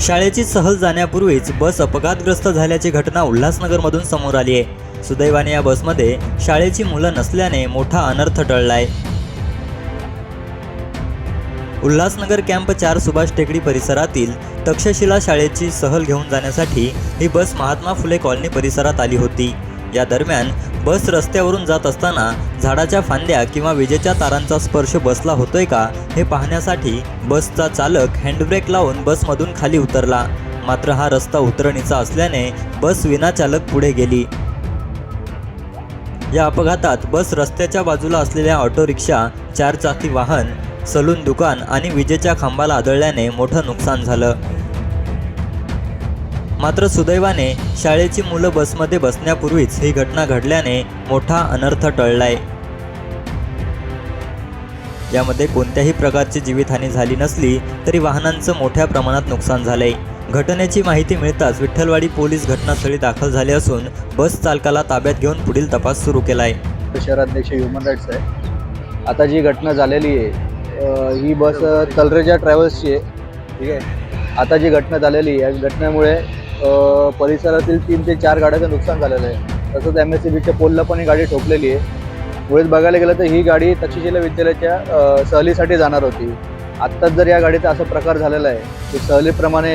शाळेची सहल जाण्यापूर्वीच बस अपघातग्रस्त झाल्याची घटना उल्हासनगरमधून समोर आली आहे. सुदैवाने या बसमध्ये शाळेची मुलं नसल्याने मोठा अनर्थ टळलाय. उल्हासनगर कॅम्प चार सुभाष टेकडी परिसरातील तक्षशिला शाळेची सहल घेऊन जाण्यासाठी ही बस महात्मा फुले कॉलनी परिसरात आली होती. या दरम्यान बस रस्त्यावरून जात असताना झाडाच्या फांद्या किंवा विजेच्या तारांचा स्पर्श बसला होतोय का हे पाहण्यासाठी बसचा चालक हँडब्रेक लावून बसमधून खाली उतरला. मात्र हा रस्ता उतरणीचा असल्याने बस विनाचालक पुढे गेली. या अपघातात बस रस्त्याच्या बाजूला असलेल्या ऑटो रिक्षा चारचाकी वाहन सलून दुकान आणि विजेच्या खांबाला आदळल्याने मोठं नुकसान झालं. मात्र सुदैवाने शाळेची मुलं बसमध्ये बसण्यापूर्वीच ही घटना घडल्याने मोठा अनर्थ टळलाय. यामध्ये कोणत्याही प्रकारची जीवितहानी झाली नसली तरी वाहनांचं मोठ्या प्रमाणात नुकसान झालंय. घटनेची माहिती मिळताच विठ्ठलवाडी पोलीस घटनास्थळी दाखल झाले असून बस चालकाला ताब्यात घेऊन पुढील तपास सुरू केलाय. शहराध्यक्ष ह्युमन राईट्स आहे. आता जी घटना झालेली आहे ही बस तलरेजा ट्रॅव्हल्सची आहे. ठीक आहे? आता जी घटना झालेली आहे या घटनेमुळे परिसरातील तीन ते चार गाड्याचं नुकसान झालेलं आहे. तसंच एम एस सी बीच्या पोलला पण ही गाडी ठोकलेली आहे. मुळेच बघायला गेलं तर ही गाडी तक्षशिला विद्यालयाच्या सहलीसाठी जाणार होती. आत्ताच जर या गाडीचा असा प्रकार झालेला आहे की सहलीप्रमाणे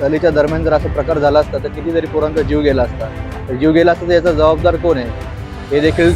सहलीच्या दरम्यान जर असा प्रकार झाला असता तर कितीतरी पोरांचा जीव गेला असता. तर जीव गेला असता तर याचा जबाबदार कोण आहे? हे देखील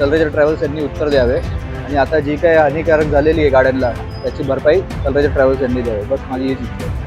तलरेजर ट्रॅव्हल्स यांनी उत्तर द्यावे. आणि आता जी काही हानिकारक झालेली आहे गाड्यांना त्याची भरपाई तलरेजर ट्रॅव्हल्स यांनी द्यावी. बस माझी हीच इच्छा आहे.